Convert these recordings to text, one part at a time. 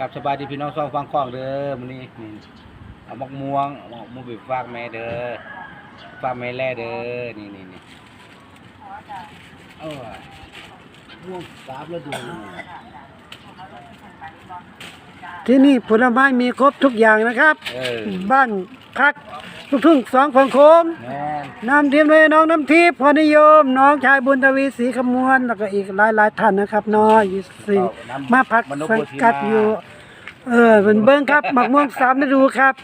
กับสบายดีพี่น้องซองฟังคล้องเด้อมื้อนี้นี่เอามะม่วงเอามะม่วงไปฝากแม่เด้อฝากแม่แล่เด้อนี่นี่นี่เออม่วงสามฤดูที่นี่ผลไม้มีครบทุกอย่างนะครับ เออ บ้านพัก ลูกทุ่งสองฝั่งโค้งแม่นนำทีมเลยน้องน้ำทิพย์พรนิยม น้องชายบุญทวีศรีคำมวลแล้วก็อีกหลายหลายๆท่านนะครับน้อยอยู่สี่มาพักสังกัดอยู่ เออเป็นเบิ้งครับหมักม่วงสามฤดูครับ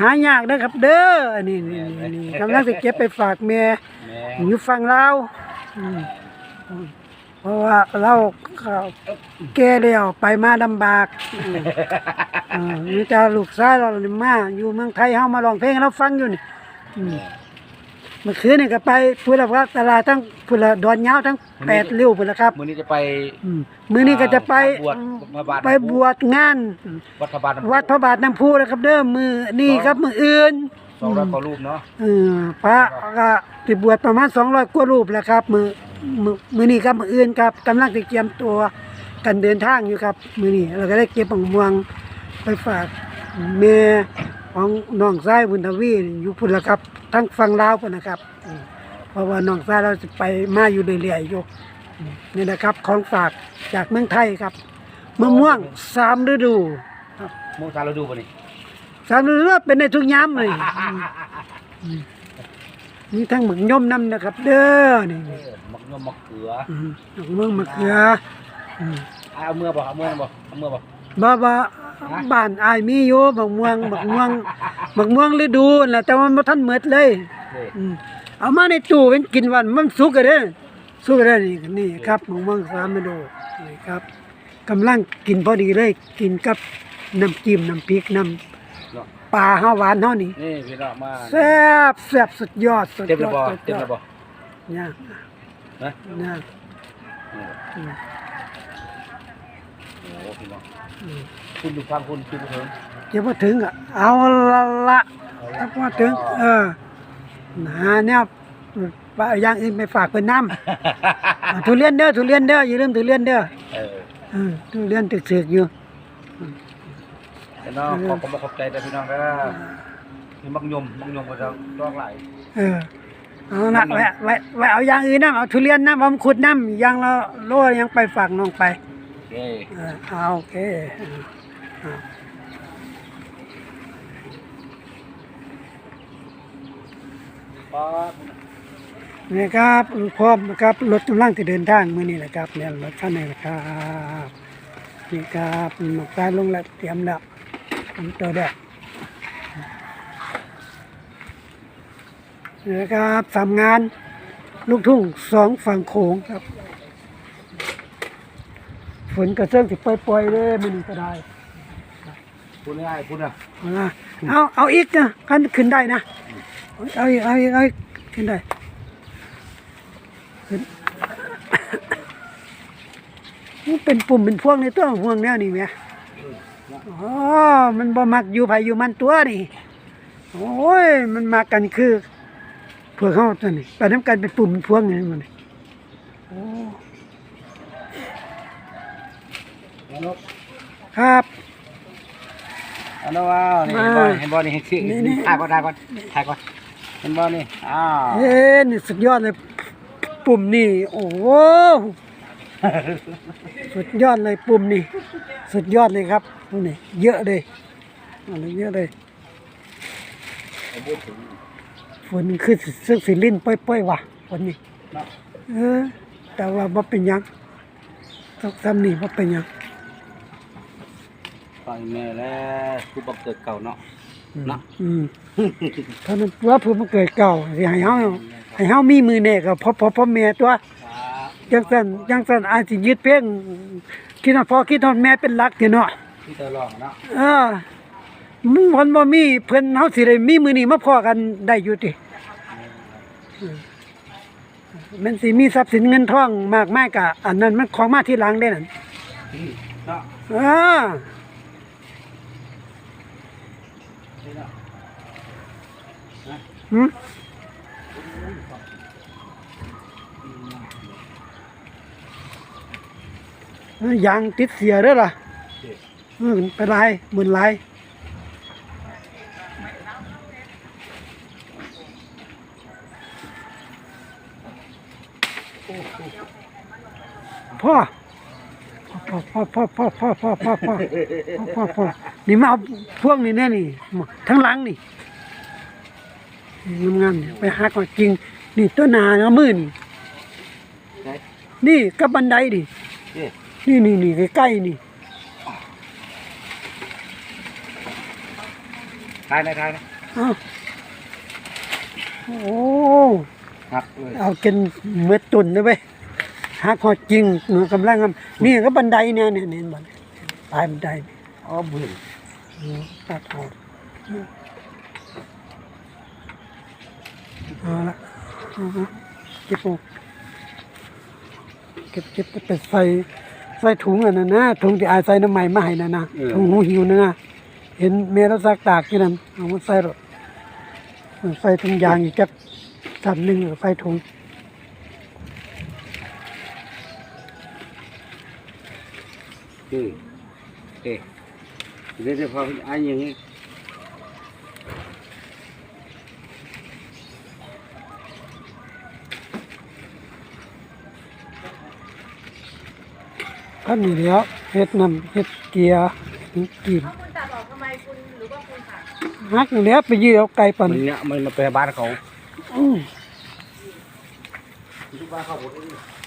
หายากนะครับ เด้อนี่นี่นี่นี่กำลังจะเก็บไปฝากเมียแม่อยู่ฝั่งลาวอืม เพราะว่าเราก็แก่แล้วไปมาลำบากอืมเออมีแต่ลูกชายเรานี่มาอยู่เมืองไทยเฮามาร้องเพลงให้เราฟังอยู่นี่อืมเมื่อคืนนี่ก็ไปพูดแล้วว่าตลาดทั้งพูดละดอนยาวทั้งแปดริ้วพูดละครับมื้อนี้จะไปอืมมื้อนี้ก็จะไปบวชพระบาทไปบวชงาน วัดพระบาทน้ำพุวัดพระบาทน้ำพุนะครับเด้อมือนี่ครับมืออื่นสองร้อยกว่ารูปเนาะ เออพระก็ติบวชประมาณ200กว่ารูปแล้วครับมือ มือมือนี้ครับมืออื่นครับกำลังจะเตรียมตัวกันเดินทางอยู่ครับ มือนี้เราก็ได้เก็บของม่วงไปฝากแม่ของน้องชายบุญทวีอยู่พุ่นละครับ ทั้งฝั่งลาวพุ่นนะครับอืมเพราะว่าน้องชายเราจะไปมาอยู่เรื่อยๆอยู่อืมนี่นะครับ ของฝากจากเมืองไทยครับมะม่วงสามฤดูม่วงสามฤดูป่ะนี่สามฤดูเป็นในทุกยามเลยอื มมีทั้งหมึกย่อมน้ำนะครับ เด้อนี่เออมักยมมักเขืออืมดอกเมืองมะเขืออืมเอาเมื่อบ่เอาเมื่อบ่เอาเมื่อบ่บ่บ่บ้านอายมีอยู่บักม่วงบักม่วงบักม่วงฤดูนั่นแหละแต่ว่ามันบ่ทันหมดเลย เด้ออืมเอามาในตู้เป็นกินวันมันสุกกันเด้อสุกกันเด้อนี่นี่ครับบักม่วงสามฤดูนี่ครับกำลังกินพอดีเลย กินกับน้ำจิ้มน้ำพริกน้เนาะำ ปลาเฮาหวานเฮานี่นี่พี่น้องมาแซ่บแซ่บสุดยอดสุดเต็มยแล้วอบ่ดสุดเต็มยอแล้วดบ่ย่างนะย่างนี่อืมโอ้พี่น้องอืมคุณดูฟังคุณคุณเถิงเดี๋ยวพอถึงอะเอาละละถ้าพอถึง เออหาเนี่ยปลาอย่างอื่นไปฝากเพิ่นน้ำอ่าทุเรียนเด้อทุเรียนเด้ออย่าลืมทุเรียนเด้อ เออ เออทุเรียนตึกๆอยู่ พี่น้องขอขอบคุณขอบใจเด้อพี่น้องเด้อนี่มักยมมักยมก็จะร้องหลายเออเอาละแวะแวะแวะเอาอย่างอื่นน้ำเอาทุเรียนน้ำเอามะขุดน้ำอย่างละโลยังไปฝากน้องไปโอเคเออเอาโอเคเอาป๊าบนี่ครับพร้อมนะครับรถกำลังจะเดินทางมื่อนี้แหละครับเนี่ยรถคันนี้นะครับนี่ครับหนกตาลงแล้วเตรียมแล้ว ทำตัวเด็กนี่นะครับทำงานลูกทุ่งสองฝั่งโขงครับ ฝนกระเซิงสิปล่อยๆเลยมันก็ได้พูดง่ายๆพูดนะเอาละเอาเอาอีกนะกันขึ้นได้นะ เอาอีกเอาอีกเอาอีกขึ้นได้ขึ้นมันเป็นปุ่มเป็นพวงในตัวพวงแนวนี่แหม่ อ๋อมันบ่มักอยู่ไผอยู่มันตัวนี่ โอ้ย มันมากันคือเพื่อเขาตัวนี้ไปน้ำกันเป็นปุ่มเป็นพวงอย่างนี้มันนี่โอ้นกครับอันนั้นว้าวนี่เห็นบ่เห็นบ่นี่คือนี่นี่ถ่ายก่อนถ่ายก่อนถ่ายก่อนเห็นบ่นี่อ้าวเอ้นี่สุดยอดเลยปุ่มนี่ โอ้โห สุดยอดเลยปุ่มนี่สุดยอดเลยครับปุ่มนี่เยอะเลยอะไรเยอะเลยฝนคือซึ่งสิลิ้นป้อยๆว่ะฝนนี่เนาะเออ แต่ว่าบ่เป็นหยังต้องทำนี่บ่เป็นหยังฟังแม่แล้วคือบักเกิดเก่าเนาะเนาะอืมถ้ามันว่าเพื่อมันเกิดเก่าสิให้เฮาให้เฮามีมือแน่ก็พอพอพอแม่ตัว จังซั่นจังซั่นอาจสิยึดเพ่งคิดว่าพ่อคิดว่าแม่เป็นหลักอยู่เนาะที่ตะลองเนาะเออมันมันบ่มีเพิ่นเฮาสิได้มีมื้อนี้มาพอกันได้อยู่ติอืมมันสิมีทรัพย์สินเงินทองมากมายก็อันนั้นมันของมาทีหลังได้นั่นเนาะเออนี่เนาะหึ ยางติดเสียเด้อล่ะอืมไปลายหมื่นลายพ่อพ่อพ่อพ่อพ่อพ่อพ่อพ่อพ่อพ่อพ่อนี่มาเอาพวกนี้แน่นี่มาทั้งหลังนี่งามงามๆเนี่ยไปหักมาจริง นี่ตัวหนาเนาะมือนี่ไหนนี่กับบันไดดิ นี่นี่นี่นี่ใกล้ๆนี่ทายนะทายนะอ้าวโอ้ครับเออเอากินเมื่อตุนนะเว้ยหักหอดจริงหนูกำลังงามนี่ก็บันไดเนี่ยเนี่ยเนี่ยบันปลายบันไดนี่อ๋อบุญอืมตัดออกเอาละเอาละเก็บออกเก็บเก็บไปใส่ ใส่ถุงอันนั้นนะถุงที่อายใส่น้ำใหม่มาให้นั่นนะถุงหูหิวนั่นนะเห็นเมรซักตากที่นั่นเอามาใส่รถใส่ถุงยางอีกจักสันหนึ่งแล้วใส่ถุงอือเอ๊ะเดี๋ยวจะพาอันอย่างนี้ ก็นี่เดียวเฮ็ดน้ำเฮ็ดเกียร์กินคุณตัดออกทำไมคุณหรือว่าคุณตัดฮักนี่แหล้วไปยื้อเอาไก่ปั่นมันเนี่ยมันมาไปบ้านเขาอืมทุกบ้านเขาหมดเลย